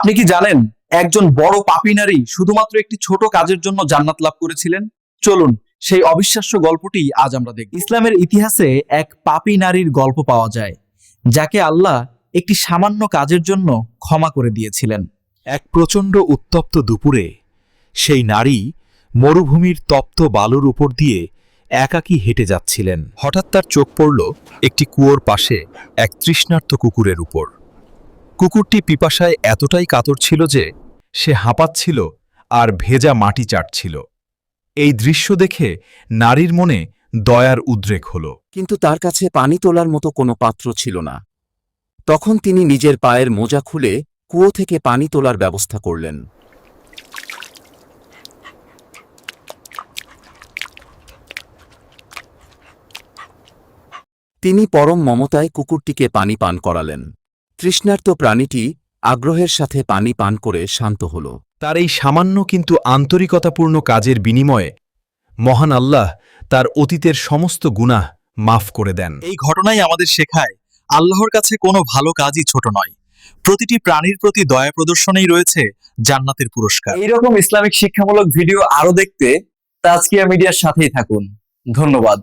আপনি কি জানেন, একজন বড় পাপী নারী শুধুমাত্র একটি ছোট কাজের জন্য জান্নাত লাভ করেছিলেন? চলুন, সেই অবিশ্বাস্য গল্পটি আজ আমরা দেখব। ইসলামের ইতিহাসে এক পাপী নারীর গল্প পাওয়া যায়, যাকে আল্লাহ একটি সামান্য কাজের জন্য ক্ষমা করে দিয়েছিলেন। এক প্রচণ্ড উত্তপ্ত দুপুরে, সেই নারী মরুভূমির তপ্ত বালুর উপর দিয়ে একাকী হেঁটে যাচ্ছিলেন। হঠাৎ তার চোখ পড়ল একটি কুয়োর পাশে এক তৃষ্ণার্ত কুকুরের উপর। কুকুরটি পিপাসায় এতটাই কাতর ছিল যে সে হাঁপাচ্ছিল আর ভেজা মাটি চাটছিল। এই দৃশ্য দেখে নারীর মনে দয়ার উদ্রেক হল। কিন্তু তার কাছে পানি তোলার মতো কোনো পাত্র ছিল না। তখন তিনি নিজের পায়ের মোজা খুলে কুয়ো থেকে পানি তোলার ব্যবস্থা করলেন। তিনি পরম মমতায় কুকুরটিকে পানি পান করালেন। তৃষ্ণার্ত প্রাণীটি আগ্রহের সাথে পানি পান করে শান্ত হল। তার এই সামান্য কিন্তু আন্তরিকতাপূর্ণ কাজের বিনিময়ে মহান আল্লাহ তার অতীতের সমস্ত গুনাহ মাফ করে দেন। এই ঘটনাই আমাদের শেখায় আল্লাহর কাছে কোনো ভালো কাজই ছোট নয়। প্রতিটি প্রাণীর প্রতি দয়া প্রদর্শনেই রয়েছে জান্নাতের পুরস্কার। এইরকম ইসলামিক শিক্ষামূলক ভিডিও আরও দেখতে তাজকিয়া মিডিয়ার সাথেই থাকুন। ধন্যবাদ।